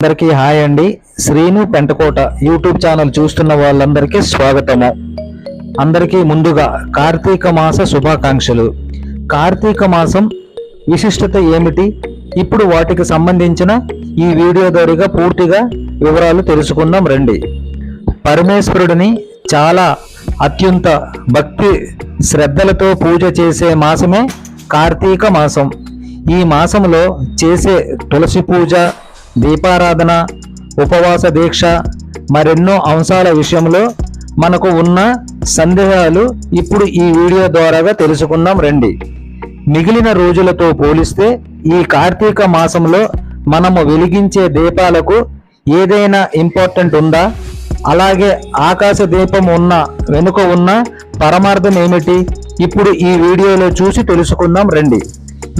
అందరికీ హాయ్ అండి. Srinu Pentakota YouTube channel చూస్తున్న వాళ్ళందరికీ స్వాగతము. అందరికీ ముందుగా కార్తీక మాస శుభాకాంక్షలు. కార్తీక మాసం విశిష్టత ఏమిటి? ఇప్పుడు వాటికి సంబంధించిన ఈ వీడియో ద్వారా పూర్తిగా వివరాలు తెలుసుకుందాం రండి. పరమేశ్వరుడిని చాలా అత్యంత భక్తి శ్రద్ధలతో పూజ చేసే మాసమే కార్తీక మాసం. ఈ మాసంలో చేసే తులసి పూజ దీపారాధన ఉపవాస దీక్ష మరెన్నో అంశాల విషయంలో మనకు ఉన్న సందేహాలు ఇప్పుడు ఈ వీడియో ద్వారాగా తెలుసుకుందాం రండి. మిగిలిన రోజులతో పోలిస్తే ఈ కార్తీక మాసంలో మనము వెలిగించే దీపాలకు ఏదైనా ఇంపార్టెంట్ ఉందా? అలాగే ఆకాశ దీపం ఉన్న వెనుక ఉన్న పరమార్థం ఏమిటి? ఇప్పుడు ఈ వీడియోలో చూసి తెలుసుకుందాం రండి.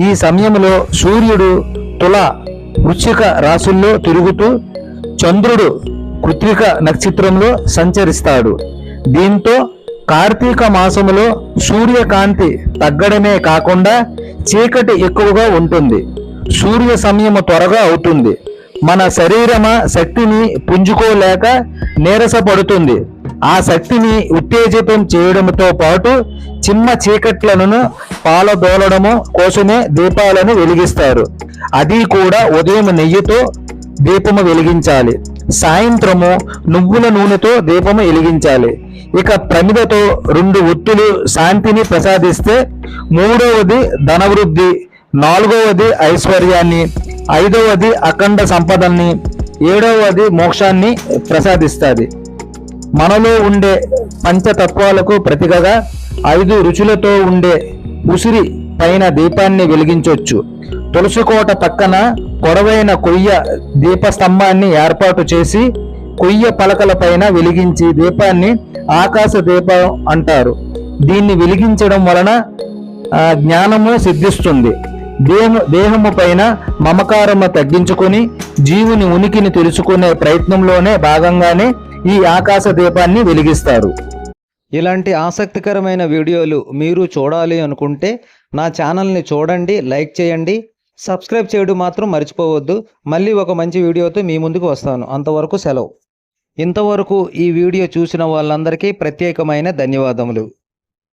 ఈ సమయంలో సూర్యుడు తుల వృశ్చిక రాశుల్లో తిరుగుతూ చంద్రుడు కృత్రిక నక్షత్రంలో సంచరిస్తాడు. దీంతో కార్తీక మాసములో సూర్యకాంతి తగ్గడమే కాకుండా చీకటి ఎక్కువగా ఉంటుంది. సూర్య సమయము త్వరగా అవుతుంది. మన శరీరమ శక్తిని పుంజుకోలేక నీరసపడుతుంది. ఆ శక్తిని ఉత్తేజితం చేయడంతో పాటు చిన్న చీకట్లను పాలదోలడము కోసమే దీపాలను వెలిగిస్తారు. అది కూడా ఉదయం నెయ్యితో దీపము వెలిగించాలి. సాయంత్రము నువ్వుల నూనెతో దీపము వెలిగించాలి. ఇక ప్రమిదతో రెండు ఒత్తులు శాంతిని ప్రసాదిస్తే మూడవది ధనవృద్ధి నాలుగవది ఐశ్వర్యాన్ని ఐదవది అఖండ సంపదల్ని ఏడవది మోక్షాన్ని ప్రసాదిస్తుంది. మనలో ఉండే పంచతత్వాలకు ప్రతిగగా ఐదు రుచులతో ఉండే ఉసిరి పైన దీపాన్ని వెలిగించవచ్చు తులసికోట పక్కన పొడవైన కొయ్య దీపస్తంభాన్ని ఏర్పాటు చేసి కొయ్య పలకల పైన వెలిగించి దీపాన్ని ఆకాశ దీపం అంటారు. దీన్ని వెలిగించడం వలన జ్ఞానము సిద్ధిస్తుంది. దేహము దేహము పైన మమకారము తగ్గించుకొని జీవుని ఉనికిని తెలుసుకునే ప్రయత్నంలోనే భాగంగానే ఈ ఆకాశ దీపాన్ని వెలిగిస్తారు. ఇలాంటి ఆసక్తికరమైన వీడియోలు మీరు చూడాలి అనుకుంటే నా ఛానల్ని చూడండి లైక్ చేయండి సబ్స్క్రైబ్ చేయడం మాత్రం మర్చిపోవద్దు. మళ్ళీ ఒక మంచి వీడియోతో మీ ముందుకు వస్తాను. అంతవరకు సెలవు. ఇంతవరకు ఈ వీడియో చూసిన వాళ్ళందరికీ ప్రత్యేకమైన ధన్యవాదములు.